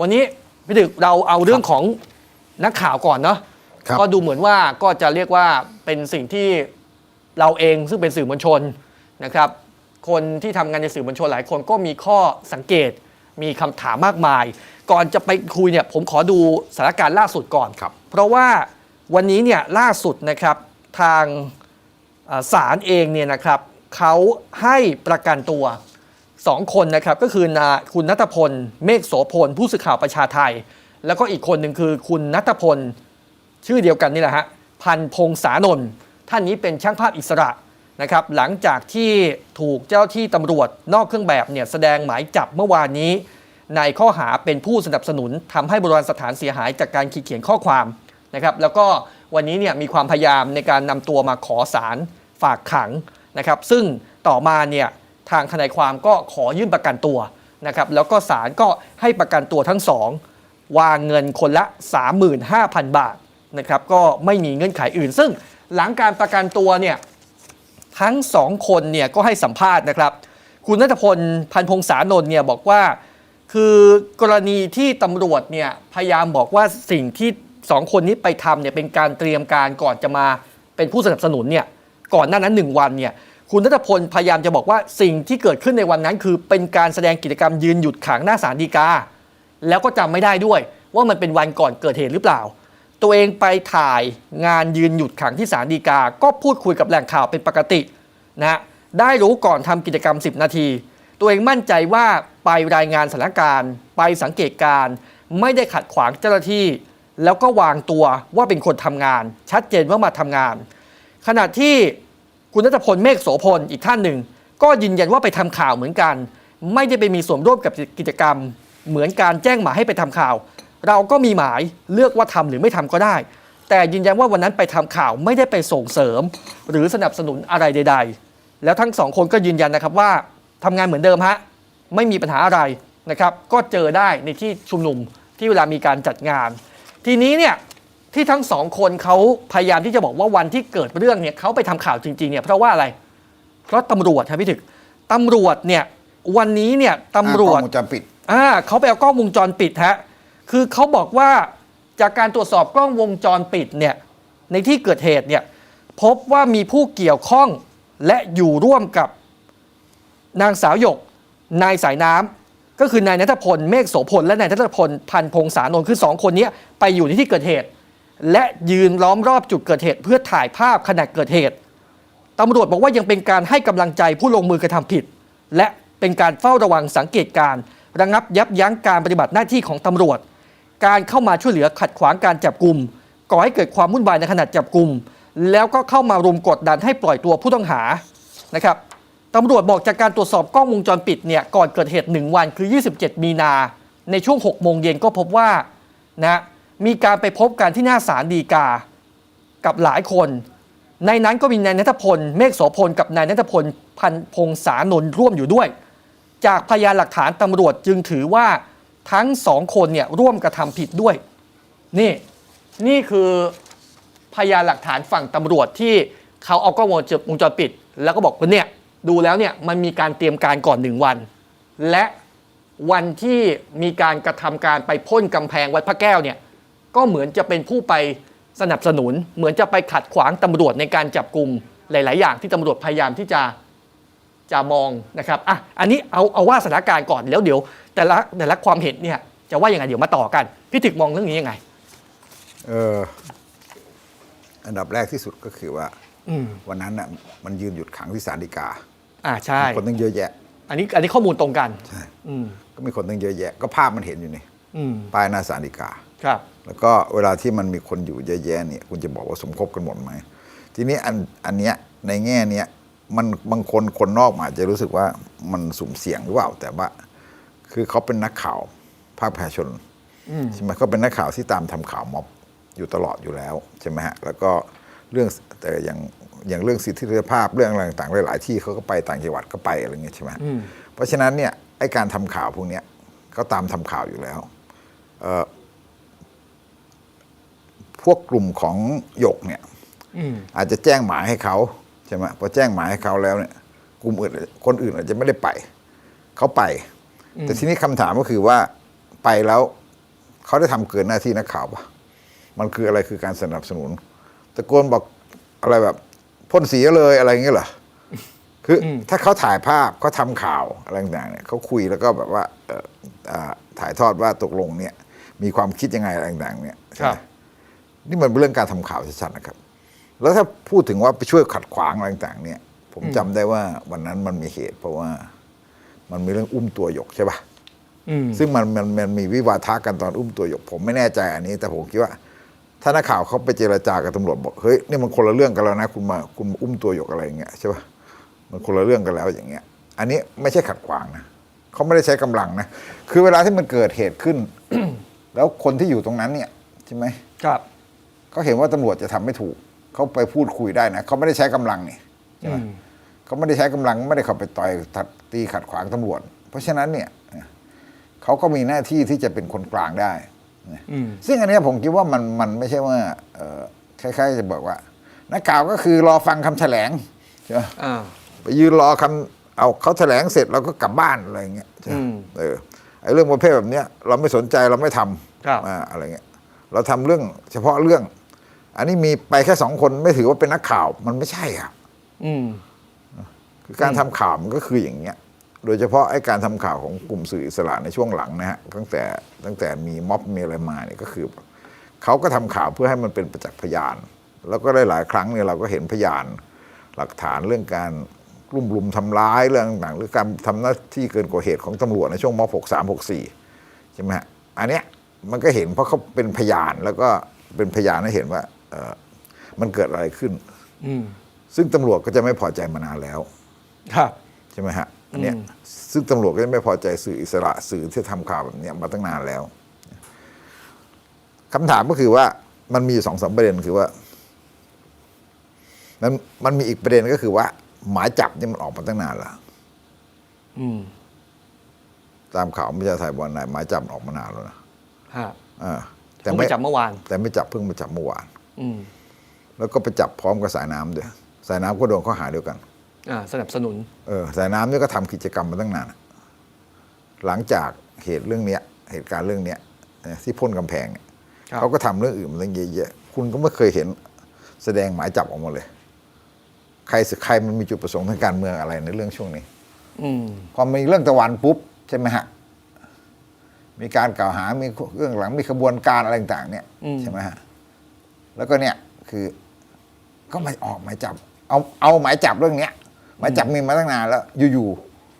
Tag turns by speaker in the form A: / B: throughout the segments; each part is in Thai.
A: วันนี้พี่ดึกเราเอาเรื่องของนักข่าวก่อนเนาะ
B: ครับ
A: ก็ดูเหมือนว่าก็จะเรียกว่าเป็นสิ่งที่เราเองซึ่งเป็นสื่อมวลชนนะครับ คนที่ทำงานในสื่อมวลชนหลายคนก็มีข้อสังเกต มีคำถามมากมาย ก่อนจะไปคุยเนี่ยผมขอดูสถานการณ์ล่าสุดก่อน
B: ครับ
A: เพราะว่าวันนี้เนี่ยล่าสุดนะครับทางเอ่อศาลเองเนี่ยนะครับเขาให้ประกันตัว สองคนนะครับก็คือนาคุณนัทพล เมฆโสพล ผู้สื่อข่าวประชาไทย แล้วก็อีกคนหนึ่งคือคุณนัทพล ชื่อเดียวกันนี่แหละฮะพันพงษานนท์ท่านนี้เป็นช่างภาพอิสระนะครับหลังจากที่ถูกเจ้าที่ตำรวจนอกเครื่องแบบเนี่ยแสดงหมายจับเมื่อวานนี้ ในข้อหาเป็นผู้สนับสนุนทำให้โบราณสถานเสียหายจากการขีดเขียนข้อความนะครับแล้วก็วันนี้เนี่ยมีความพยายามในการนำตัวมาขอสารฝากขังนะครับซึ่งต่อมาเนี่ย ทางทนายความก็ขอยื่นประกันตัวนะครับแล้วก็ศาลก็ให้ประกันตัวทั้งสองวางเงินคนละ 35,000 บาทนะครับก็ไม่มีเงื่อนไขอื่น ซึ่งหลังการประกันตัวเนี่ยทั้งสองคนเนี่ยก็ให้สัมภาษณ์นะครับ คุณนัทพลพันพงษานนท์เนี่ยบอกว่า คือกรณีที่ตำรวจเนี่ยพยายามบอกว่าสิ่งที่สองคนนี้ไปทำเนี่ยเป็นการเตรียมการก่อนจะมาเป็นผู้สนับสนุนเนี่ยก่อนหน้านั้นหนึ่งวันเนี่ย คุณนัทพลพยายามจะบอกว่าสิ่งที่เกิดขึ้นในวันนั้น คือเป็นการแสดงกิจกรรมยืนหยุดขังหน้าศาลฎีกา แล้วก็จำไม่ได้ด้วย ว่ามันเป็นวันก่อนเกิดเหตุหรือเปล่า ตัวเองไปถ่ายงานยืนหยุดขังที่ศาลฎีกา ก็พูดคุยกับแหล่งข่าวเป็นปกตินะได้รู้ก่อนทำกิจกรรม 10 นาที ตัวเองมั่นใจว่าไปรายงานสถานการณ์ ไปสังเกตการณ์ไม่ได้ขัดขวางเจ้าหน้าที่ แล้วก็วางตัวว่าเป็นคนทำงาน ชัดเจนว่ามาทำงาน ขณะที่ คุณนัทพลเมฆโสพลอีกท่านหนึ่ง ก็ยืนยันว่าไปทำข่าวเหมือนกัน ไม่ได้ไปมีส่วนร่วมกับกิจกรรม เหมือนการแจ้งหมายให้ไปทำข่าว เราก็มีหมายเลือกว่าทำหรือไม่ทำก็ได้ แต่ยืนยันว่าวันนั้นไปทำข่าวไม่ได้ไปส่งเสริม หรือสนับสนุนอะไรใด ๆ แล้วทั้งสองคนก็ยืนยันนะครับว่าทำงานเหมือนเดิมฮะไม่มีปัญหาอะไรนะครับ ก็เจอได้ในที่ชุมนุมที่เวลามีการจัดงาน ทีนี้เนี่ย ที่ทั้งสองคนเขาพยายามที่จะบอกว่าวันที่เกิดเรื่องเนี่ยเขาไปทำข่าวจริงๆเนี่ยเพราะว่าอะไร เพราะตำรวจครับพี่ถึกตำรวจเนี่ยวันนี้เนี่ยตำรวจ
B: อ่ากล้องวงจรปิด
A: อ่าเขาไปเอากล้องวงจรปิดฮะคือเขาบอกว่าจากการตรวจสอบกล้องวงจรปิดเนี่ยในที่เกิดเหตุเนี่ยพบว่ามีผู้เกี่ยวข้องและอยู่ร่วมกับนางสาวหยก นายสายน้ำก็คือนายนัทพลเมฆโสพลและนายนัทพลพันพงษานนท์คือสองคนเนี้ยไปอยู่ในที่เกิดเหตุ และยืนล้อมรอบจุดเกิดเหตุ เพื่อถ่ายภาพขณะเกิดเหตุตำรวจบอกว่ายังเป็นการให้กำลังใจผู้ลงมือกระทำผิด และเป็นการเฝ้าระวังสังเกตการ ระงับยับยั้งการปฏิบัติหน้าที่ของตำรวจ การเข้ามาช่วยเหลือขัดขวางการจับกลุ่มก่อให้เกิดความวุ่นวายในขณะจับกลุ่มแล้วก็เข้ามารุมกดดันให้ปล่อยตัวผู้ต้องหานะครับตำรวจบอกจากการตรวจสอบกล้องวงจรปิดเนี่ยก่อนเกิดเหตุ 1 วันคือ 27 มีนา ในช่วง 6 โมงเย็นก็พบว่านะ มีการไปพบกันที่หน้าศาลฎีกา กับหลายคน ในนั้นก็มีนายนัทพล เมฆโสพลกับนายนัทพลพันพงษานนท์ร่วมอยู่ด้วย จากพยานหลักฐานตำรวจจึงถือว่าทั้งสองคนเนี่ยร่วมกระทำผิดด้วย นี่นี่คือพยานหลักฐานฝั่งตำรวจที่เขาเอากล้องวงจรวงจรปิด แล้วก็บอกว่าเนี่ยดูแล้วเนี่ยมันมีการเตรียมการก่อนหนึ่งวัน และวันที่มีการกระทำการไปพ่นกำแพงวัดพระแก้วเนี่ย ก็เหมือนจะเป็นผู้ไปสนับสนุน เหมือนจะไปขัดขวางตำรวจในการจับกลุ่มหลาย ๆ อย่างที่ตำรวจพยายามที่จะจะมองนะครับอะอันนี้เอาเอาว่าสถานการณ์ก่อนแล้วเดี๋ยว แต่ละแต่ละความเห็นเนี่ยจะว่ายังไงเดี๋ยวมาต่อกันพี่ถึกมองเรื่องนี้ยังไง
B: เอออันดับแรกที่สุดก็คือว่า
A: อืม
B: วันนั้นน่ะมันยืนหยุดขังที่ศาลฎีกา
A: อ่าใช่
B: คนตั้งเยอะแยะ
A: อันนี้อันนี้ข้อมูลตรงกัน
B: ใช่
A: อืม
B: ก็มีคนตั้งเยอะแยะ ก็ภาพมันเห็นอยู่นี่
A: อืม
B: ป้ายหน้าศาลฎีกา
A: ครับ
B: แล้วก็เวลาที่มันมีคนอยู่เยอะแยะเนี่ยคุณจะบอกว่าสมคบกันหมดไหมทีนี้อันอันเนี้ยในแง่เนี้ยมันบางคนคนนอกมาอาจจะรู้สึกว่ามันสุ่มเสี่ยงหรือเปล่าแต่ว่า คือเขาเป็นนักข่าวภาคประชาชน
A: อืม
B: ใช่ไหมเขาเป็นนักข่าวที่ตามทำข่าวม็อบอยู่ตลอดอยู่แล้วใช่ไหมฮะแล้วก็เรื่องแต่อย่างอย่างเรื่องสิทธิเสรีภาพเรื่องอะไรต่างๆหลาย ๆ ที่เขาก็ไปต่างจังหวัดก็ไปอะไรเงี้ยใช่ไหม
A: อืม
B: เพราะฉะนั้นเนี่ยไอการทำข่าวพวกเนี้ยเขาตามทำข่าวอยู่แล้วเอ่อพ วกกลุ่มของหยกเนี่ย
A: อืม
B: อาจจะแจ้งหมายให้เขาใช่ไหมพอแจ้งหมายให้เขาแล้วเนี่ย กลุ่มอื่นคนอื่นอาจจะไม่ได้ไป เขาไป แต่ทีนี้คำถามก็คือว่าไปแล้วเขาได้ทำเกินหน้าที่นักข่าวปะมันคืออะไรคือการสนับสนุนตะโกนบอกอะไรแบบพ่นสีเลยอะไรอย่างเงี้ยเหรอคืออถ้าเขาถ่ายภาพเขาทำข่าวอะไรต่างๆเนี่ยเขาคุยแล้วก็แบบว่าเอ่ออ่าถ่ายทอดว่าตกลงเนี่ย มีความคิดยังไงอะไรต่างๆเนี่ยใช่ไหม นี่มันเป็นเรื่องการทำข่าวชัดๆนะครับ แล้วถ้าพูดถึงว่าไปช่วยขัดขวางอะไรต่างๆ เนี่ย ผมจำได้ว่าวันนั้นมันมีเหตุ เพราะว่ามันมีเรื่องอุ้มตัวหยกใช่ปะ
A: อืม
B: ซึ่งมันมันมันมีวิวาทะกันตอนอุ้มตัวหยก ผมไม่แน่ใจอันนี้ แต่ผมคิดว่า ถ้านักข่าวเขาไปเจรจากับตำรวจบอกเฮ้ยนี่มันคนละเรื่องกันแล้วนะคุณมาคุณมาอุ้มตัวหยกอะไรอย่างเงี้ยใช่ปะมันคนละเรื่องกันแล้วอย่างเงี้ย อันนี้ไม่ใช่ขัดขวางนะเขาไม่ได้ใช้กำลังนะคือเวลาที่มันเกิดเหตุขึ้น แล้วคนที่อยู่ตรงนั้นเนี่ยใช่ไหม
A: ครับ
B: เขาเห็นว่าตำรวจจะทำไม่ถูก เขาไปพูดคุยได้นะเขาไม่ได้ใช้กำลังนี่ใช่ไหม
A: อืม
B: เขาไม่ได้ใช้กำลังไม่ได้เข้าไปต่อยตัดตีขัดขวางตำรวจ เพราะฉะนั้นเนี่ยเขาก็มีหน้าที่ที่จะเป็นคนกลางได้นะ
A: อืม
B: ซึ่งอันเนี้ยผมคิดว่ามันมันไม่ใช่ว่าเอ่อคล้ายๆจะบอกว่า นักข่าวก็คือรอฟังคำแถลงใช่ไหม
A: อ่า
B: ไปยืนรอคำเอาเขาแถลงเสร็จเราก็กลับบ้านอะไรอย่างเงี้ยใช่ไหม
A: อืม
B: เออไอ้เรื่องประเภทแบบเนี้ยเราไม่สนใจเราไม่ทำ
A: ครับ
B: อ่าอะไรเงี้ยเราทำเรื่องเฉพาะเรื่อง อันนี้มีไปแค่สองคนไม่ถือว่าเป็นนักข่าวมันไม่ใช่อะ
A: อืม
B: คือการทำข่าวมันก็คืออย่างเงี้ย โดยเฉพาะไอ้การทำข่าวของกลุ่มสื่ออิสระในช่วงหลังนะฮะตั้งแต่ตั้งแต่มีม็อบมีอะไรมาเนี่ยก็คือเขาก็ทำข่าวเพื่อให้มันเป็นประจักษ์พยาน แล้วก็ได้หลายครั้งเนี่ยเราก็เห็นพยาน หลักฐานเรื่องการกลุ่มลุมทำร้ายเรื่องต่างๆหรือการทำหน้าที่เกินกว่าเหตุของตำรวจในช่วงม็อบ63 64ใช่ไหมฮะอันเนี้ยมันก็เห็นเพราะเขาเป็นพยานแล้วก็เป็นพยานให้เห็นว่าเอ่อ มันเกิดอะไรขึ้น
A: อืม
B: ซึ่งตำรวจก็จะไม่พอใจมานานแล้ว
A: ครับ
B: ใช่ไหมฮะอันเนี้ย
A: อืม
B: ซึ่งตำรวจก็จะไม่พอใจสื่ออิสระสื่อที่ทำข่าวแบบเนี้ยมาตั้งนานแล้วคำถามก็คือว่ามันมีอยู่สองสามประเด็นคือว่ามันมันมีอีกประเด็นก็คือว่า หมายจับเนี่ยมันออกมาตั้งนานแล้ว
A: อืม
B: ตามข่าวไม่ใช่ไทยบอลนายหมายจับมันออกมานานแล้วนะ
A: ฮะ
B: อ่าแต่
A: เพิ่ง
B: ไม่
A: ไปจับเมื่อวาน
B: แต่ไม่จับเพิ่งมาจับเมื่อวาน
A: อืม
B: แล้วก็ไปจับพร้อมกับสายน้ำด้วยสายน้ำก็โดนข้อหาเดียวกัน
A: อ่าสนับสนุน
B: เออสายน้ำนี่ก็ทำกิจกรรมมาตั้งนานอะหลังจากเหตุเรื่องเนี้ย เหตุการณ์เรื่องเนี้ยนะที่พ่นกำแพงเนี่ย
A: ครับ
B: เขาก็ทำเรื่องอื่นมาตั้งเยอะแยะคุณก็ไม่เคยเห็นแสดงหมายจับออกมาเลย ใครสึกใครมันมีจุดประสงค์ทางการเมืองอะไรในเรื่องช่วงนี้
A: อืม
B: พอมีเรื่องตะวันปุ๊บใช่ไหมฮะมีการกล่าวหา มีเรื่องหลังมีขบวนการอะไรต่าง ๆ เนี่ย
A: อืม
B: ใช่ไหมฮะ แล้วก็เนี่ยคือ ก็ไม่ออกหมายจับ เอาเอาหมายจับเรื่องเนี้ยหมายจับมีมาตั้งนานแล้ว อยู่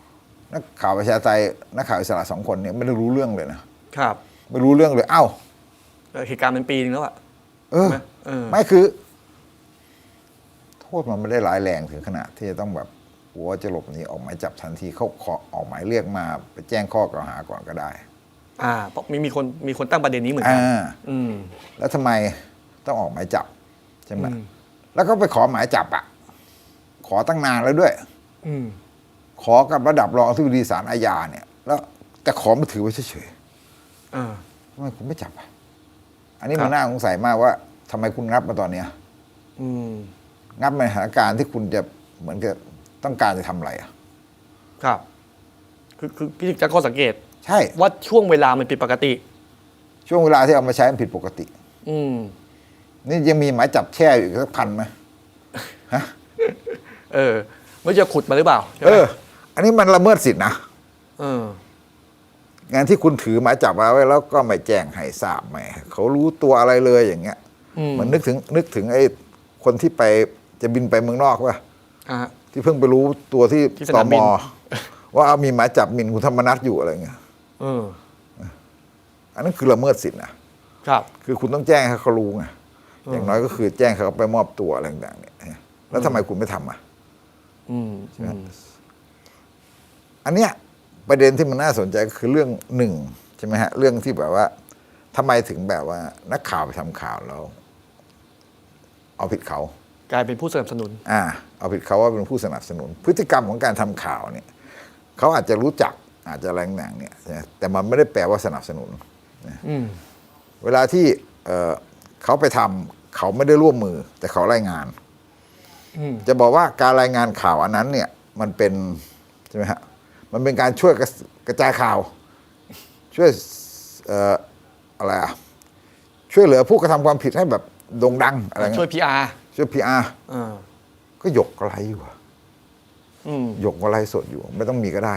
B: ๆนักข่าวประชาธิปไตยนักข่าวอิสระสองคนเนี่ยไม่ได้รู้เรื่องเลยนะครับ ไม่รู้เรื่องเลย เอ้า
A: เออเหตุการณ์เป็นปีนึงแล้วอะ
B: เออ
A: ใช่ไหมเออ
B: ไม่คือ โทษมันไม่ได้ร้ายแรงถึงขนาดที่จะต้องแบบหัวจะหลบหนีออกหมายจับทันทีเขาขอออกหมายเรียกมาไปแจ้งข้อกล่าวหาก่อนก็ได้
A: อ่าเพราะมีมีคนมีคนตั้งประเด็นนี้เหมือนกั
B: อ่า
A: อืม
B: แล้วทำไม ต้องออกหมายจับใช่ไหม
A: อืม
B: แล้วก็ไปขอหมายจับอะ ขอตั้งนานแล้วด้วย
A: อืม
B: ขอกับระดับรองอธิบดีศาลอาญาเนี่ย แล้วแต่ขอมาถือไว้เฉย
A: อ่า
B: ๆทำไมคุณไม่จับอะ อันนี้
A: ครับ
B: มันน่าสงสัยมากว่าทำไมคุณงับมาตอนเนี้ย
A: อืม
B: งับในสถานการณ์ที่คุณจะเหมือนกับต้องการจะทำอะไรอะ
A: ครับ คือคือพี่จะข้อสังเกต
B: ใช่
A: ว่าช่วงเวลามันผิดปกติ
B: ช่วงเวลาที่เอามาใช้มันผิดปกติ
A: อืม
B: นี่ยังมีหมายจับแช่อยู่อีกสักพันไหมฮะ
A: เออไม่รู้จะขุดมาหรือเปล่าใช่ไห
B: เอ
A: ม
B: อ อันนี้มันละเมิดสิทธินะ
A: เออ
B: งานที่คุณถือหมายจับมาไว้แล้วก็ไม่แจ้งให้ทราบไม่ให้เขารู้ตัวอะไรเลยอย่างเงี้ย
A: อืม
B: มันนึกถึงนึกถึงไอ้คนที่ไปจะบินไปเมืองนอกป่ะ
A: อ่า
B: ที่เพิ่งไปรู้ตัวที่
A: ที่ส
B: ต
A: นาม
B: ม
A: บิน
B: ว่าเอามีหมายจับหมินคุณธรรมนัฐอยู่อะไรเงี้ย
A: เออ
B: อันนั้นคือละเมิดสิทธินะครับ คือคุณต้องแจ้งให้เขารู้ไง อย่างน้อยก็คือแจ้งให้เขาไปมอบตัวอะไรต่างๆเนี่ยแล้วทำไมคุณไม่ทำอะ
A: อืมอืม
B: อันเนี้ยประเด็นที่มันน่าสนใจก็คือเรื่องหนึ่งใช่ไหมฮะ เรื่องที่แบบว่าทำไมถึงแบบว่า นักข่าวไปทำข่าวแล้ว เอาผิดเขา
A: กลายเป็นผู้สนับสนุน
B: อ่า เอาผิดเขาว่าเป็นผู้สนับสนุน พฤติกรรมของการทำข่าวเนี่ยเขาอาจจะรู้จักอาจจะแรงหนังเนี่ยใช่ไหมแต่มันไม่ได้แปลว่าสนับสนุน
A: อืม
B: เวลาที่เอ่อเขาไปทำ เขาไม่ได้ร่วมมือ แต่เขารายงาน
A: อืม
B: จะบอกว่าการรายงานข่าวอันนั้น เนี่ย มันเป็นใช่ไหมฮะมันเป็นการช่วยกระกระจายข่าว ช่วยเอ่ออะไรอะช่วยเหลือผู้กระทำความผิดให้แบบโด่งดัง อะไร
A: ช่วย
B: เงี้ย
A: PR
B: ช่วยพีอาร์
A: เออ
B: ก็หยกอะไรอยู่อะ
A: อืม
B: หยกอะไรสดอยู่ ไม่ต้องมีก็ได้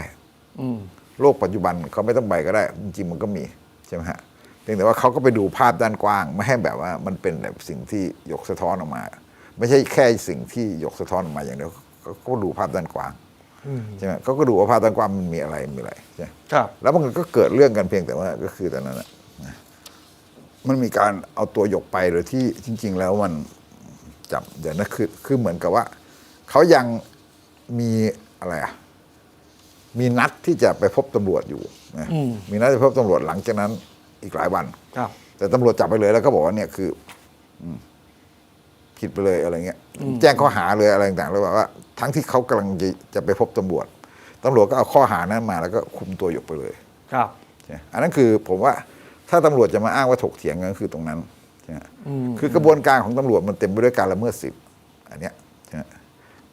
A: อืม
B: โลกปัจจุบันเขาไม่ต้องไปก็ได้ จริงๆมันก็มีใช่ไหมฮะ เพียงแต่ว่าเขาก็ไปดูภาพด้านกว้าง ไม่ให้แบบว่ามันเป็นแบบสิ่งที่หยกสะท้อนออกมา ไม่ใช่แค่สิ่งที่หยกสะท้อนออกมาอย่างเดียวเขาก็ดูภาพด้านกว้างใช่ไหมเขาก็ดูว่าภาพด้านกว้างมันมีอะไรมีอะไรใช่ไหม
A: ครับ
B: แล้วมันก็เกิดเรื่องกันเพียงแต่ว่าก็คือตอนนั้นน่ะนะมันมีการเอาตัวหยกไปโดยที่จริง ๆ แล้วมันจับเดี๋ยวนะคือคือเหมือนกับว่าเขายังมีอะไรอะมีนัดที่จะไปพบตำรวจอยู่นะ
A: อืม
B: มีนัดจะพบตำรวจหลังจากนั้น อีกหลายวัน
A: ครับ
B: แต่ตำรวจจับไปเลยแล้วก็บอกว่าเนี่ยคืออืมผิดไปเลยอะไรเงี้ยแจ้งข้อหาเลยอะไรต่างๆแล้วแบบว่า ทั้งที่เขากำลังจะจะไปพบตำรวจตำรวจก็เอาข้อหานั้นมาแล้วก็คุมตัวหยกไปเลย
A: ครับ
B: ใช่อันนั้นคือผมว่าถ้าตำรวจจะมาอ้างว่าถกเถียงกันก็คือตรงนั้นใช่ไหม
A: อืม
B: คือกระบวนการของตำรวจมันเต็มไปด้วยการละเมิดสิทธิ์อันเนี้ยใช่ไหม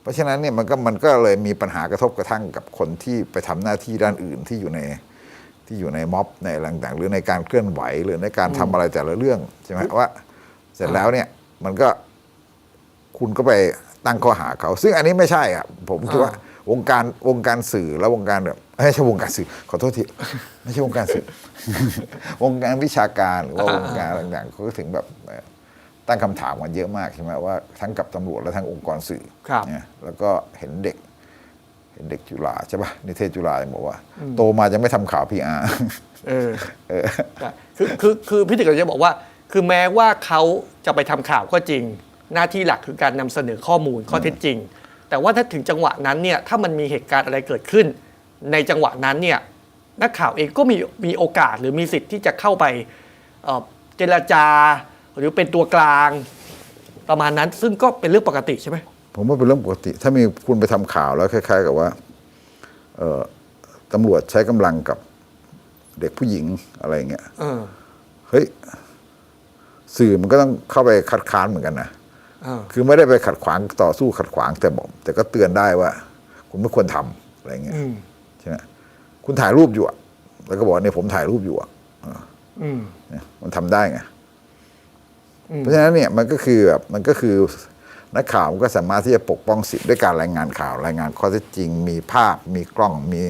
B: เพราะฉะนั้นเนี่ยมันก็มันก็เลยมีปัญหากระทบกระทั่งกับคนที่ไปทำหน้าที่ด้านอื่นที่อยู่ใน ที่อยู่ในม็อบในอะไรต่างๆหรือในการเคลื่อนไหวหรือในการทำอะไรแต่ละเรื่องใช่ไหมว่า เสร็จแล้วเนี่ยมันก็คุณก็ไปตั้งข้อหาเขา ซึ่งอันนี้ไม่ใช่อะผมคิดว่าวงการวงการสื่อและวงการแบบไม่ใช่วงการสื่อขอโทษทีไม่ใช่วงการสื่อ วงการวิชาการหรือว่าวงการต่างๆเขาก็ถึงแบบเอ่อตั้งคำถามกันเยอะมากใช่ไหมว่าทั้งกับตำรวจและทั้งองค์กรสื่อ
A: ครับ
B: เนี่ยแล้วก็เห็นเด็ก เห็นเด็กจุฬาใช่ปะนิเทศจุฬายังบอกว่า โตมาจะไม่ทำข่าวพีอาร์
A: เออคือคือคือพี่ตึกกำลังจะบอกว่า คือแม้ว่าเขาจะไปทำข่าวก็จริง หน้าที่หลักคือการนำเสนอข้อมูลข้อเท็จจริง แต่ว่าถ้าถึงจังหวะนั้นเนี่ยถ้ามันมีเหตุการณ์อะไรเกิดขึ้น ในจังหวะนั้นเนี่ยนักข่าวเองก็มีมีโอกาสหรือมีสิทธิ์ที่จะเข้าไปเอ่อเจรจา หรือเป็นตัวกลาง ประมาณนั้นซึ่งก็เป็นเรื่องปกติใช่ไหม
B: ผมว่าเป็นเรื่องปกติ ถ้ามีคุณไปทำข่าวแล้วคล้าย ๆ กับว่าเอ่อตำรวจใช้กำลังกับเด็กผู้หญิงอะไรอย่างเงี้ย
A: เออ
B: เฮ้ยสื่อมันก็ต้องเข้าไปคัดค้านเหมือนกันนะ
A: เออ
B: คือไม่ได้ไปขัดขวางต่อสู้ขัดขวางแต่บอกแต่ก็เตือนได้ว่า คุณไม่ควรทำอะไรอย่างเงี้ย
A: อืม
B: ใช่ไหมคุณถ่ายรูปอยู่อะแล้วก็บอกว่าเนี่ยผมถ่ายรูปอยู่อะ
A: อืม
B: เนี่ยมันทำได้ไง
A: อืม
B: เพราะฉะนั้นเนี่ยมันก็คือแบบมันก็คือ นักข่าวมันก็สามารถที่จะปกป้องสิทธิ์ด้วยการรายงานข่าว รายงานข้อเท็จจริง มีภาพ มีกล้อง มี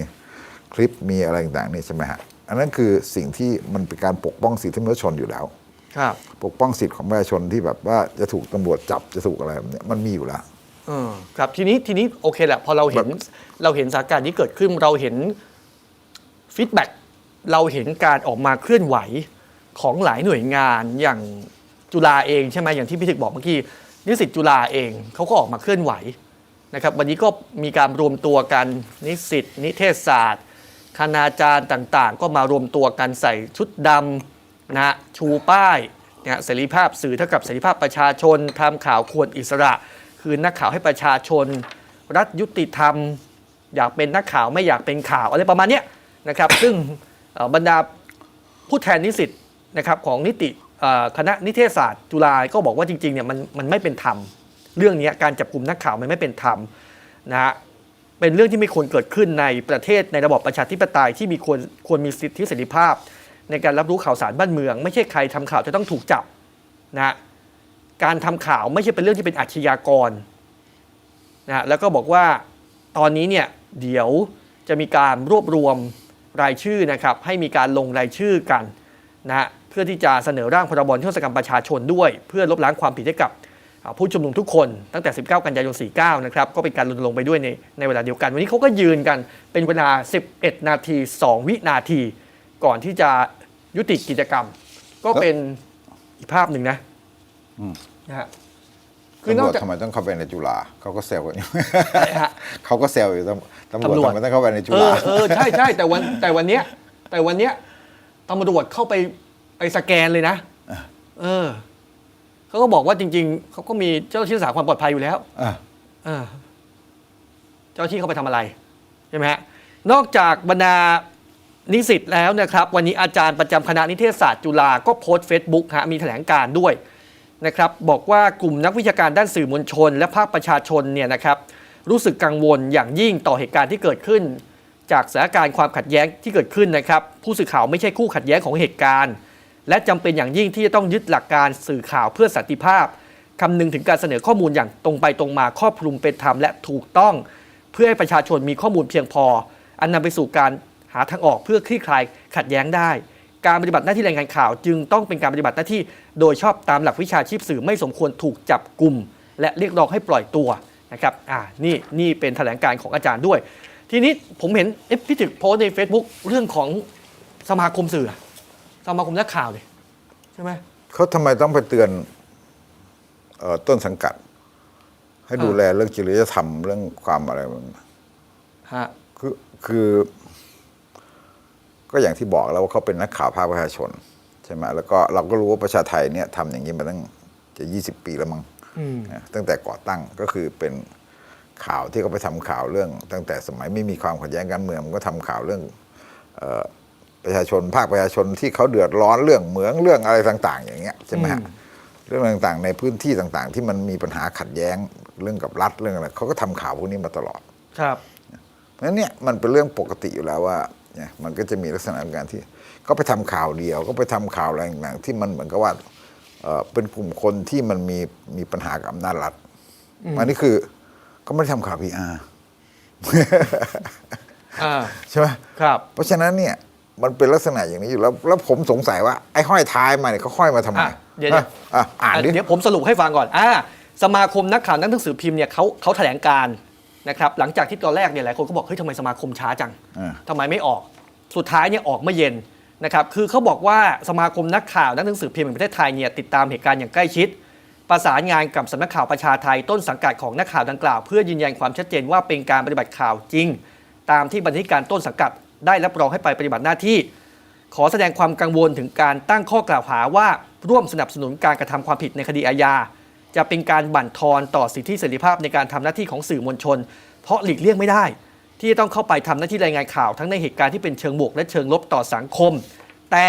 B: คลิป มีอะไรต่างๆนี่ใช่ไหมฮะ อันนั้นคือสิ่งที่มันเป็นการปกป้องสิทธิมนุษยชนอยู่แล้ว
A: ครับ
B: ปกป้องสิทธิของประชาชนที่แบบว่าจะถูกตำรวจจับจะถูกอะไรแบบเนี้ยมันมีอยู่แล้ว
A: เออครับทีนี้ทีนี้โอเคแหละพอเราเห็นเราเห็นสถานการณ์ที่เกิดขึ้นเราเห็นฟีดแบ็กเราเห็นการออกมาเคลื่อนไหวของหลายหน่วยงานอย่างจุฬาเองใช่ไหมอย่างที่พี่ถึกบอกเมื่อกี้ นิสิตจุฬาเองเขาก็ออกมาเคลื่อนไหวนะครับวันนี้ก็มีการรวมตัวกันนิสิตนิเทศศาสตร์คณาจารย์ต่างๆ ก็มารวมตัวกันใส่ชุดดำนะฮะชูป้ายนะฮะเสรีภาพสื่อเท่ากับเสรีภาพประชาชนทำข่าวควรอิสระ คืนนักข่าวให้ประชาชน รัฐยุติธรรม อยากเป็นนักข่าวไม่อยากเป็นข่าวอะไรประมาณนี้นะครับ ซึ่งบรรดาผู้แทนนิสิตนะครับของนิติ คณะนิเทศศาสตร์จุฬาก็บอกว่าจริงๆเนี่ยมันมันไม่เป็นธรรม เรื่องนี้การจับกลุ่มนักข่าวมันไม่เป็นธรรมนะฮะเป็นเรื่องที่ไม่ควรเกิดขึ้นในประเทศในระบบประชาธิปไตยที่มีควรควรมีสิทธิเสรีภาพ ในการรับรู้ข่าวสารบ้านเมือง ไม่ใช่ใครทำข่าวจะต้องถูกจับนะฮะการทำข่าวไม่ใช่เป็นเรื่องที่เป็นอาชญากรนะฮะแล้วก็บอกว่าตอนนี้เนี่ยเดี๋ยวจะมีการรวบรวมรายชื่อนะครับให้มีการลงรายชื่อกันนะฮะ พื่อที่จะเสนอร่างพรบนิรโทษกรรมประชาชนด้วย เพื่อลบล้างความผิดให้กับอ่าผู้ชุมนุมทุกคนตั้งแต่ 19 กันยายน 49 นะครับ ก็เป็นการรณรงค์ไปด้วยในในเวลาเดียวกัน วันนี้เขาก็ยืนกันเป็นเวลา 11 นาที 2 วินาที ก่อนที่จะยุติกิจกรรม ก็เป็นอีกภาพหนึ่งนะนะฮะคือ
B: ตำ
A: น
B: ร
A: อก
B: วจ
A: จาก
B: ทำไมต้องเข้าไปในจุฬาเขาก็เซลกันอยู่
A: อะไรฮะ
B: เขาก็เซลอยู่ตำตำรวจ
A: ตำรวจ
B: ทำไมต้องเข้าไปในจุ
A: เอ
B: ฬา
A: อเออใช่ใช่แต่วันแต่วันเนี้ยแต่วันเนี้ยตำรวจเข้าไป ไปสแกนเลยนะเออเขาก็บอกว่าจริง ๆเขาก็มีเจ้าหน้าที่รักษาความปลอดภัยอยู่แล้ว
B: อะ
A: เออเจ้าหน้าที่เข้าไปทำอะไรใช่ไหมฮะนอกจากบรรดานิสิตแล้วนะครับ วันนี้อาจารย์ประจำคณะนิเทศศาสตร์จุฬาก็โพสต์ Facebook ฮะมีแถลงการณ์ด้วยนะครับบอกว่ากลุ่มนักวิชาการด้านสื่อมวลชน และภาคประชาชนเนี่ยนะครับรู้สึกกังวลอย่างยิ่งต่อเหตุการณ์ที่เกิดขึ้น จากสถานการณ์ความขัดแย้งที่เกิดขึ้นนะครับ ผู้สื่อข่าวไม่ใช่คู่ขัดแย้งของเหตุการณ์ และจำเป็นอย่างยิ่งที่จะต้องยึดหลักการสื่อข่าวเพื่อสันติภาพคำนึงถึงการเสนอข้อมูลอย่างตรงไปตรงมาครอบคลุมเป็นธรรมและถูกต้อง เพื่อให้ประชาชนมีข้อมูลเพียงพอ อันนำไปสู่การหาทางออกเพื่อคลี่คลายขัดแย้งได้ การปฏิบัติหน้าที่รายงานข่าว จึงต้องเป็นการปฏิบัติหน้าที่โดยชอบตามหลักวิชาชีพสื่อไม่สมควรถูกจับกลุ่ม และเรียกร้องให้ปล่อยตัวนะครับอ่านี่นี่เป็นแถลงการของอาจารย์ด้วย ทีนี้ผมเห็นเอ๊ะพี่ถึกโพสใน Facebook เรื่องของสมาคมสื่อ สมาคมนักข่าวเลยใช่ไหม
B: เขาทำไมต้องไปเตือนเอ่อต้นสังกัด ให้ดู
A: อ่า
B: แลเรื่องจริยธรรมเรื่องความอะไรมัน
A: ฮะ
B: คือคือ ก็อย่างที่บอกแล้วว่าเขาเป็นนักข่าวภาคประชาชน ใช่ไหมแล้วก็เราก็รู้ว่าประชาไทยเนี่ยทำอย่างนี้มาตั้งจะยี่สิบปีแล้วมั้ง
A: อืม
B: นะตั้งแต่ก่อตั้งก็คือเป็นข่าวที่เขาไปทำข่าวเรื่อง ตั้งแต่สมัยไม่มีความขัดแย้งการเมืองมันก็ทำข่าวเรื่องเออ ประชาชนภาคประชาชนที่เขาเดือดร้อนเรื่องเหมืองเรื่องอะไรต่าง ๆ อย่างเงี้ยใช่ไหมฮะ
A: อืม
B: เรื่องต่างๆ ในพื้นที่ต่างๆ ที่มันมีปัญหาขัดแย้งเรื่องกับรัฐเรื่องอะไรเขาก็ทำข่าวพวกนี้มาตลอด
A: ครับ
B: เพราะฉะนั้นเนี่ยมันเป็นเรื่องปกติอยู่แล้วว่าเนี่ยมันก็จะมีลักษณะของการที่ ก็ไปทำข่าวเดียว ก็ไปทำข่าวอะไรต่างๆที่มันเหมือนกับว่าเอ่อเป็นกลุ่มคนที่มันมีมีปัญหากับอำนาจรัฐอันนี้คือก็ไม่ได้ทำข่าวพีอาร์
A: อ่า
B: ใช่ไหม
A: ครับ
B: เพราะฉะนั้นเนี่ย มันเป็นลักษณะอย่างนี้อยู่แล้ว แล้วผมสงสัยว่าไอ้ห้อยท้ายมาเนี่ยเขาห้อยมาทำไม
A: อะเดี๋ยว
B: อะอะอ่านดิ
A: เดี๋ยวผมสรุปให้ฟังก่อนอ่าสมาคมนักข่าวนักหนังสือพิมพ์เนี่ยเขาเขาแถลงการนะครับหลังจากที่ตอนแรกเนี่ยหลายคนก็บอกเฮ้ยทำไมสมาคมช้าจัง
B: อ่า
A: ทำไมไม่ออก สุดท้ายเนี่ยออกเมื่อเย็นนะครับคือเขาบอกว่าสมาคมนักข่าวนักหนังสือพิมพ์แห่งประเทศไทยเนี่ยติดตามเหตุการณ์อย่างใกล้ชิด ประสานงานกับสำนักข่าวประชาไทยต้นสังกัดของนักข่าวดังกล่าว เพื่อยืนยันความชัดเจนว่าเป็นการปฏิบัติข่าวจริง ตามที่บรรณาธิการต้นสังกัด ได้รับรองให้ไปปฏิบัติหน้าที่ ขอแสดงความกังวลถึงการตั้งข้อกล่าวหาว่าร่วมสนับสนุนการกระทำความผิดในคดีอาญา จะเป็นการบั่นทอนต่อสิทธิเสรีภาพในการทำหน้าที่ของสื่อมวลชน เพราะหลีกเลี่ยงไม่ได้ ที่จะต้องเข้าไปทำหน้าที่รายงานข่าวทั้งในเหตุการณ์ที่เป็นเชิงบวกและเชิงลบต่อสังคม แต่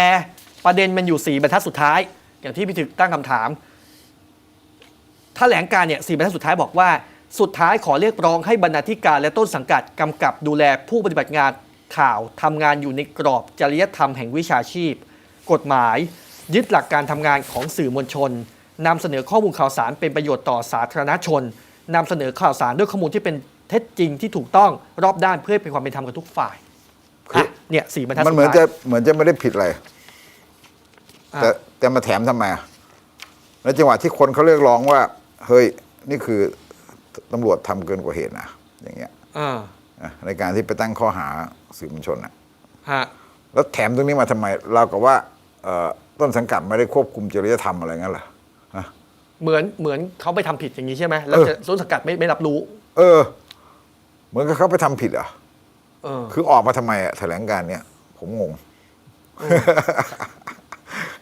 A: ประเด็นมันอยู่ 4 บรรทัดสุดท้าย อย่างที่พี่ถึกตั้งคำถามถแถลงการเนี่ยสี่บรรทัดสุดท้ายบอกว่า สุดท้ายขอเรียกร้องให้บรรณาธิการและต้นสังกัดกำกับดูแลผู้ปฏิบัติงาน ข่าวทำงานอยู่ในกรอบจริยธรรมแห่งวิชาชีพ กฎหมาย ยึดหลักการทำงานของสื่อมวลชนนำเสนอข้อมูลข่าวสารเป็นประโยชน์ต่อสาธารณชนนำเสนอข่าวสารด้วยข้อมูลที่เป็นเท็จจริงที่ถูกต้องรอบด้านเพื่อให้เป็นความเป็นธรรมกับทุกฝ่ายอะเนี่ยสี่บรรทัด
B: มัน
A: สุด
B: เหมือน
A: ท้าย
B: จะเหมือนจะไม่ได้ผิดอะไร
A: อะ
B: แต่แต่มาแถมทำไมอะในจังหวะที่คนเขาเรียกร้องว่า เฮ้ย นี่คือตำรวจทำเกินกว่าเหตุนะอย่างเงี้ย
A: อ่า
B: อะในการที่ไปตั้งข้อหาสื่อมวลชนอะ
A: ฮะ
B: แล้วแถมตรงนี้มาทำไม เรากับว่าเอ่อต้นสังกัดไม่ได้ควบคุมจริยธรรมอะไรงั้นเหรอฮะ
A: เหมือนเหมือนเขาไปทำผิดอย่างนี้ใช่ไหมแล้ว
B: เออ
A: จะต้นสังกัดไม่ไม่รับรู้
B: เออ เหมือนกับเขาไปทำผิดเหรอะ
A: เออ
B: คือออกมาทำไมอะแถลงการเนี้ยผมงง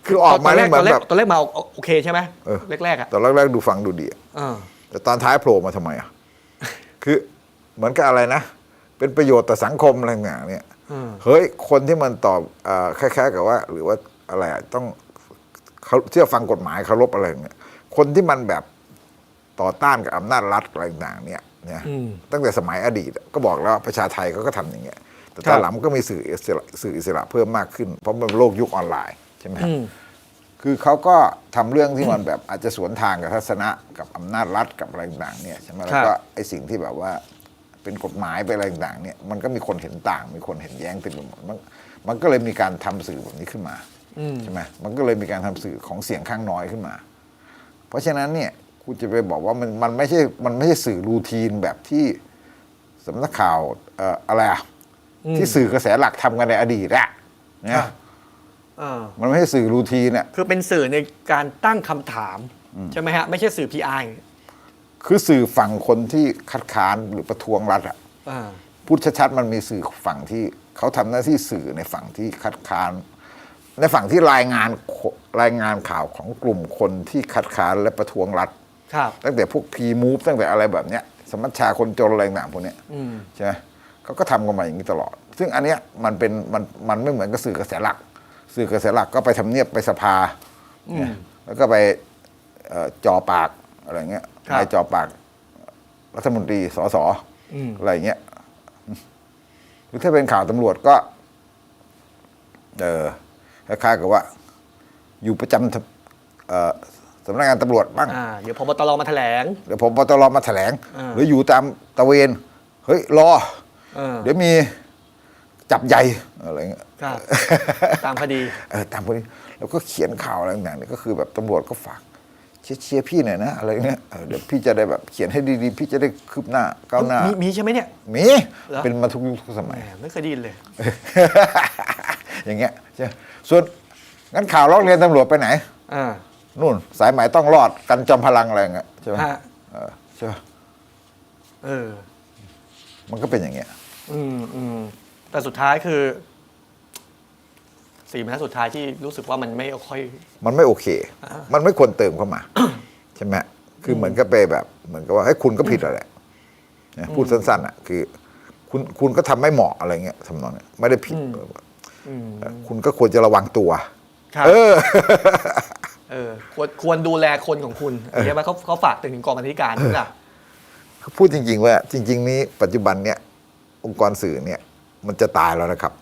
B: คือออกมา
A: ตอนแร
B: เนี่ย
A: ก
B: เหมื
A: ต
B: อ
A: อนนแรก
B: แบบ
A: ตอนแรกมาโอเคใช่ไหม
B: เออ
A: แรกๆอะ
B: ตอนแรกๆดูฟังดูดีอะ
A: เออ
B: แต่ตอนท้ายโผล่มาทำไมอะ คือเหมือนกับอะไรนะ เป็นประโยชน์ต่อสังคมอะไรต่างๆเนี่ย
A: อืม
B: เฮ้ยคนที่มันตอบเอ่อคล้ายๆกับว่า หรือว่าอะไรอะต้องเขาเชื่อฟังกฎหมายเคารพอะไรอย่างเงี้ยคนที่มันแบบต่อต้านกับอำนาจรัฐอะไรต่างๆเนี่ยเนี่ย
A: อืม
B: ตั้งแต่สมัยอดีตอะก็บอกแล้วว่าประชาไทยเขาก็ทำอย่างเงี้ยแต่
A: ครั
B: ตอน
A: บ
B: หลังมันก็มีสื่ออิสระสื่ออิสระเพิ่มมากขึ้น เพราะมันเป็นโลกยุคออนไลน์ใช่ไหมฮะ
A: อืม
B: คือเขาก็ทำเรื่องที่มันแบบอาจจะสวนทางกับทัศนะกับอำนาจรัฐกับอะไรต่างๆเนี่ยใช่ไหมแล้วก็ไอ้สิ่งที่แบบว่า เป็นกฎหมายไปนอะไรต่างๆเนี่ยมันก็มีคนเห็นต่าง มีคนเห็นแย้งเต็มไปหมดมันมันก็เลยมีการทำสื่อแบบนี้ขึ้นมา
A: อืม
B: ใช่ไหมมันก็เลยมีการทำสื่อของเสียงข้างน้อยขึ้นมา เพราะฉะนั้นเนี่ยคุณจะไปบอกว่ามันมันไม่ใช่มันไม่ใช่สื่อรูทีนแบบที่สำนักข่าวเอ่ออะไรอะ
A: อืม
B: ที่สื่อกระแสหลักทำกันในอดีตอะเนี่
A: ครั
B: ย
A: บเออ
B: มันไม่ใช่สื่อรูทีนอะ
A: คือเป็นสื่อในการตั้งคำถามใช่ไหมฮะไม่ใช่สื่อ PR
B: คือสื่อฝั่งคนที่คัดค้านหรือประท้วงรัฐอะ
A: อ่า
B: พูดชัดๆมันมีสื่อฝั่งที่เขาทำหน้าที่สื่อในฝั่งที่คัดค้าน ในฝั่งที่รายงานรายงานข่าวของกลุ่มคนที่คัดค้านและประท้วงรัฐ
A: ครับ
B: ตั้งแต่พวกพีมูฟตั้งแต่อะไรแบบเนี้ย สมัชชาคนจนอะไรต่างๆพวกเนี้ย
A: อืม
B: ใช่ไหมเขาก็ทำกันมาอย่างนี้ตลอด ซึ่งอันเนี้ยมันเป็นมันมันไม่เหมือนกับสื่อกระแสหลัก สื่อกระแสหลักก็ไปทำเนียบไปสภาเนี่ยแล้วก็ไปเอ่อจอปากอะไรเงี้ย
A: ครับ
B: นายจอปาก รัฐมนตรีสส
A: อืม
B: อะไรเงี้ยหรือถ้าเป็นข่าวตำรวจก็ เออคล้ายๆกับว่า อยู่ประจำทำเอ่อสำนักงานตำรวจบ้าง
A: อ่าเดี๋ยวพบตรมาแถลง
B: เดี๋ยวผมปตรมาแถลง
A: อ่า
B: หรืออยู่ตามตะเวนเฮ้ยรอ
A: เออ
B: เดี๋ยวมีจับใหญ่อะไรเงี้ย
A: ครับตามคดี
B: เออตามพวกนี้แล้วก็เขียนข่าวอะไรต่างๆเนี่ยก็คือแบบตำรวจก็ฝาก เชียร์เชียร์พี่หน่อยนะอะไรเงี้ยเออเดี๋ยวพี่จะได้แบบเขียนให้ดีๆ พี่จะได้คืบหน้าก้าวหน้า
A: มีมีใช่ไหมเนี่ย
B: มี
A: เหรอ
B: เป็นมาทุกยุคทุกส
A: แหม
B: มัย
A: ไม่เคยได้ยินเลย
B: อย่างเงี้ยใช่ไหมส่วนงั้นข่าวร้องเรียนตำรวจไปไหน
A: อ่า
B: นู่น สายไหมต้องรอดกันจอมพลังอะไรเงี้ยใช่ไหม
A: ฮะ
B: เออใช่ไหม
A: เออ
B: มันก็เป็นอย่างเงี้ย
A: อืมอืมแต่สุดท้ายคือ สี่บรรทัดสุดท้ายที่รู้สึกว่ามันไม่ค่อย
B: มันไม่โอเค
A: อ่า
B: มันไม่ควรเติมเข้ามา ใช่ไหมคือเหมือนกับไปแบบ เหมือนกับว่าให้ยคุณก็ผิดอะไรนะพูดสั้นๆอะ คือ คุณคุณก็ทำไม่เหมาะอะไรเงี้ยทำนองเนี้ยไม่ได้ผิด
A: อืม
B: เออคุณก็ควรจะระวังตัว
A: ครับ
B: เออ
A: เออควรควรดูแลคนของคุณใช่ไหมเขาเขาฝากถึงกองบรรณาธิการใช่ไหมล่ะ
B: พูดจริง ๆ ว่า จริง ๆ นี้ปัจจุบันเนี่ย องค์กรสื่อเนี่ย มันจะตายแล้วนะครับ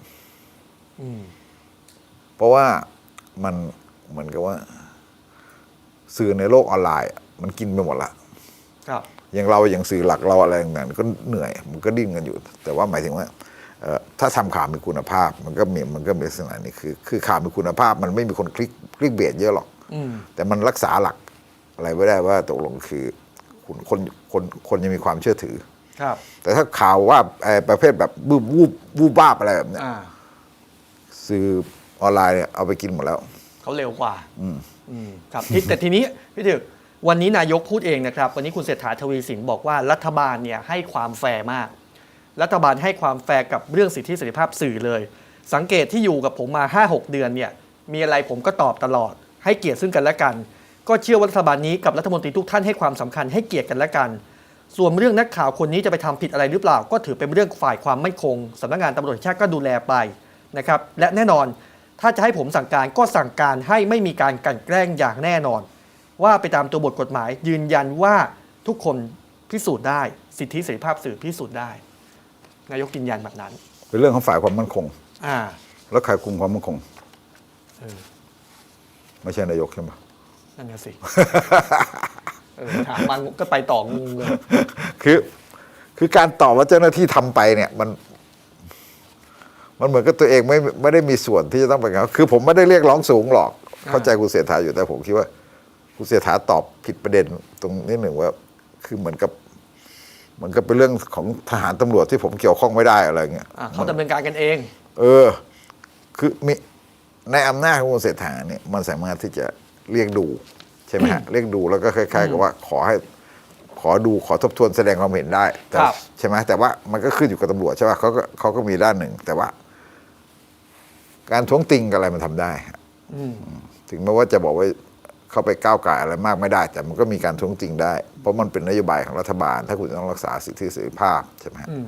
A: อืม
B: เพราะว่ามันเหมือนกับว่า สื่อในโลกออนไลน์อะมันกินไปหมดละ
A: ครับ
B: อย่างเราอย่างสื่อหลักเราอะไรต่างๆก็เหนื่อย มันก็ดิ้นกันอยู่ แต่ว่าหมายถึงว่าเอ่อถ้าทำข่าวมีคุณภาพ มันก็มีมันก็มีลักษณะนี้คือ คือข่าวมีคุณภาพ มันไม่มีคนคลิกคลิกเบียดเยอะหรอก
A: อืม
B: แต่มันรักษาหลักอะไรไว้ได้ว่าตกลงคือคุณคนคนคนยังมีความเชื่อถือ
A: ครับ
B: แต่ถ้าข่าวว่าเอ่อประเภทแบบวูบวูบวูบบ้าบอะไรแบบเนี้ย
A: อ่า
B: สื่อ ออนไลน์เนี่ยเอาไปกินหมดแล้ว
A: เขาเร็วกว่า
B: อืม
A: อืมครับที่แต่ทีนี้พี่ถึกวันนี้นายกพูดเองนะครับ วันนี้คุณเศรษฐาทวีสินบอกว่ารัฐบาลเนี่ยให้ความแฟร์มาก รัฐบาลให้ความแฟร์กับเรื่องสิทธิเสรีภาพสื่อเลย สังเกตที่อยู่กับผมมา 5-6 เดือนเนี่ย มีอะไรผมก็ตอบตลอด ให้เกียรติซึ่งกันและกัน ก็เชื่อว่ารัฐบาลนี้กับรัฐมนตรีทุกท่านให้ความสำคัญให้เกียรติกันและกัน ส่วนเรื่องนักข่าวคนนี้จะไปทำผิดอะไรหรือเปล่า ก็ถือเป็นเรื่องฝ่ายความมั่นคงสำนักงานตำรวจแห่งชาติก็ดูแลไปนะครับ และแน่นอน ถ้าจะให้ผมสั่งการก็สั่งการให้ไม่มีการกลั่นแกล้งอย่างแน่นอน ว่าไปตามตัวบทกฎหมาย ยืนยันว่าทุกคนพิสูจน์ได้ สิทธิเสรีภาพสื่อพิสูจน์ได้ นายกยืนยันแบบนั้น
B: เป็นเรื่องของฝ่ายความมั่นคง
A: อ่า
B: แล้วใครคุมความมั่นคง
A: เออ
B: ไม่ใช่นายกใช่ไหม
A: นั่นน่ะสิ เออถามมันก็ไปต่องงเลย
B: คือคือการตอบว่าเจ้าหน้าที่ทำไปเนี่ยมัน มันเหมือนกับตัวเองไม่ไม่ได้มีส่วนที่จะต้องไปงั้นคือผมไม่ได้เรียกร้องสูงหรอก
A: อ่า
B: เข้าใจคุณเสถาอยู่แต่ผมคิดว่าคุณเสถาตอบผิดประเด็นตรงนี้หนึ่งว่า คือเหมือนกับเหมือนกับเป็นเรื่องของทหารตำรวจที่ผมเกี่ยวข้องไม่ได้อะไรเงี้ย
A: อะเขาดำเนินการกันเอง
B: เออ คือมีในอำนาจของคุณเศรษฐาเนี่ยมันสามารถที่จะเรียกดูใช่ไหมฮะเรียกดูแล้วก็คล้ายๆกับว่าขอให้ขอดูขอทบทวนแสดงความเห็นได้แต่
A: ครับ
B: ใช่ไหมแต่ว่ามันก็ขึ้นอยู่กับตำรวจใช่ป่ะเขาก็เขาก็มีด้านหนึ่ง แต่ว่า การท้วงติงกับอะไรมันทำได้ฮะ
A: อืม
B: ถึงแม้ว่าจะบอกว่าเข้าไปก้าวไก่ายอะไรมากไม่ได้ แต่มันก็มีการท้วงติงได้ เพราะมันเป็นนโยบายของรัฐบาล ถ้าคุณต้องรักษาสิทธิเสรีภาพใช่ไหมฮะ
A: อืม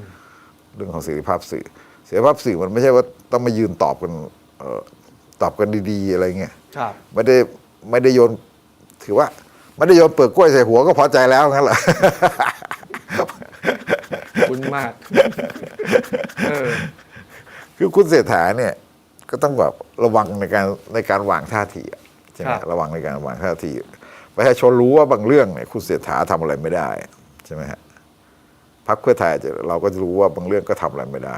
B: เรื่องของเสรีภาพสื่อเสรีภาพสื่อมันไม่ใช่ว่าต้องมายืนตอบกันเอ่อตอบกันดี ๆ อะไรเงี้ย
A: ครับ
B: ไม่ได้ไม่ได้โยนถือว่าไม่ได้โยนเปลือกกล้วยใส่หัวก็พอใจแล้วงั้นเหรอ
A: คุณมากเออ
B: คือคุณเศรษฐาเนี่ย ก็ต้องแบบระวังในการในการวางท่าทีอะใช่ไหม
A: ครับ
B: ระวังในการวางท่าทีประชาชนรู้ว่าบางเรื่องเนี่ยคุณเศรษฐาทำอะไรไม่ได้ใช่ไหมฮะพรรคเพื่อไทยอาจจะเราก็จะรู้ว่าบางเรื่องก็ทำอะไรไม่ได้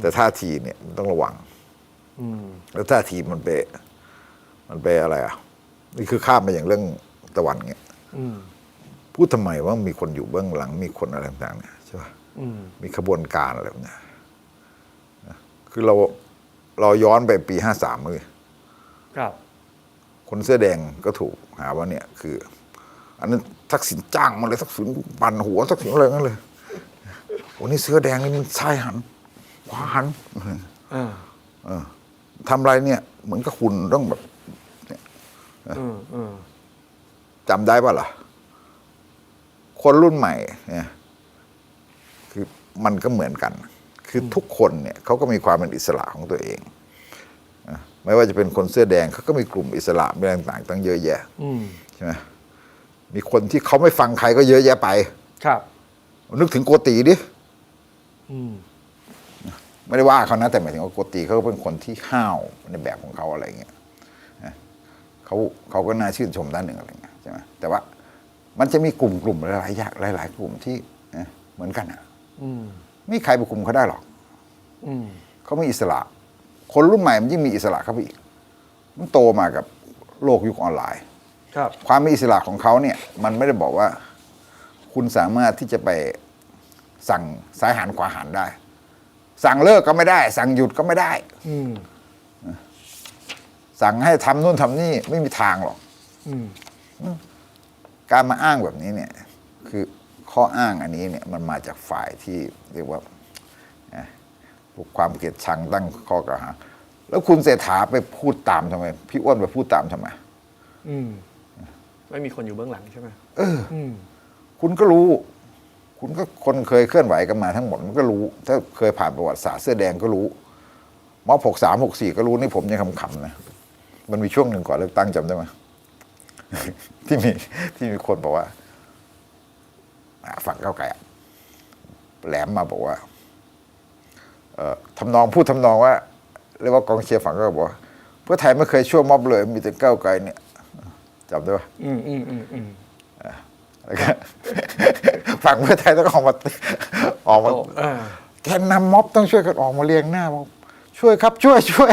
B: แต่ท่าทีเนี่ยมันต้องระวัง
A: อืม
B: แล้วท่าทีมันไปมันไปอะไรอะนี่คือข้ามไปอย่างเรื่องตะวันเงี้ย
A: อืม
B: พูดทำไมว่ามีคนอยู่เบื้องหลัง มีคนอะไรต่างๆเนี่ยใช่ป่ะ
A: อืม
B: มีขบวนการอะไรแบบเนี้ยนะคือเรา เราย้อนไปปีห้าสามเลย
A: ครับ
B: คนเสื้อแดงก็ถูกหาว่าเนี่ยคือ อันนั้นทักษิณจ้างมาเลยทักษิณปั่นหัวทักษิณอะไรงั้นเลยโอ้นี่เสื้อแดงนี่มันซ้ายหันขวาหัน
A: อ่า
B: เออทำอะไรเนี่ย เหมือนกับคุณต้องแบบ
A: อืมอืม
B: จำได้ป่ะล่ะ คนรุ่นใหม่ เนี่ย คือมันก็เหมือนกัน คือทุกคนเนี่ยเขาก็มีความเป็นอิสระของตัวเองนะไม่ว่าจะเป็นคนเสื้อแดงเขาก็มีกลุ่มอิสระอะไรต่างๆตั้งเยอะแยะ
A: อืม
B: ใช่ไหมมีคนที่เขาไม่ฟังใครก็เยอะแยะไป
A: ครับ
B: นึกถึงโกตีดิ
A: อืม
B: ไม่ได้ว่าเขานะแต่หมายถึงว่าโกตีเขาก็เป็นคนที่ห้าวในแบบของเขาอะไรเงี้ยนะเขาเขาก็น่าชื่นชมด้านหนึ่งอะไรเงี้ยใช่ไหมแต่ว่ามันจะมีกลุ่มกลุ่มหลายๆอย่างหลาย ๆ กลุ่มที่นะเหมือนกันอะ
A: อืม
B: ไม่มีใครไปคุมเขาได้หรอก
A: อืม
B: เขาไม่อิสระ คนรุ่นใหม่มันยิ่งมีอิสระเข้าไปอีก มันโตมากับโลกยุคออนไลน์
A: ครับ
B: ความมีอิสระของเขาเนี่ย มันไม่ได้บอกว่า คุณสามารถที่จะไปสั่งซ้ายหันขวาหันได้ สั่งเลิกก็ไม่ได้ สั่งหยุดก็ไม่ได้
A: อืม
B: สั่งให้ทำนู่นทำนี่ไม่มีทางหรอก
A: อืม
B: การมาอ้างแบบนี้เนี่ย คือ ข้ออ้างอันนี้เนี่ยมันมาจากฝ่ายที่เรียกว่านะพวกความเกลียดชังตั้งข้อกล่าวหาแล้วคุณเศรษฐาไปพูดตามทำไม พี่อ้วนไปพูดตามทำไม
A: อืมไม่มีคนอยู่เบื้องหลังใช่ไหม
B: เออ
A: อืม
B: คุณก็รู้ คุณก็คนเคยเคลื่อนไหวกันมาทั้งหมดมันก็รู้ ถ้าเคยผ่านประวัติศาสตร์เสื้อแดงก็รู้ม็อบหกสามหกสี่ก็รู้นี่ผมยังขำๆนะมันมีช่วงหนึ่งก่อนเลือกตั้งจำได้ไหมที่มีที่มีคนบอกว่าอ่า ฝั่งก้าวไกลอะแหลมมาบอกว่าเอ่อทำนองพูดทำนองว่าเรียกว่ากองเชียร์ฝั่งก็บอกว่าเพื่อไทยไม่เคยช่วยม็อบเลย มีแต่ก้าวไกลเนี่ยจำได้ปะ
A: อืมอืมอืมอืม
B: แล้วก็ฝั่งเพื่อไทยต้องออกมาออกมา
A: โอ้อ่า
B: แกนนำม็อบต้องช่วยกันออกมาเรียงหน้าม็อบช่วยครับช่วยช่วย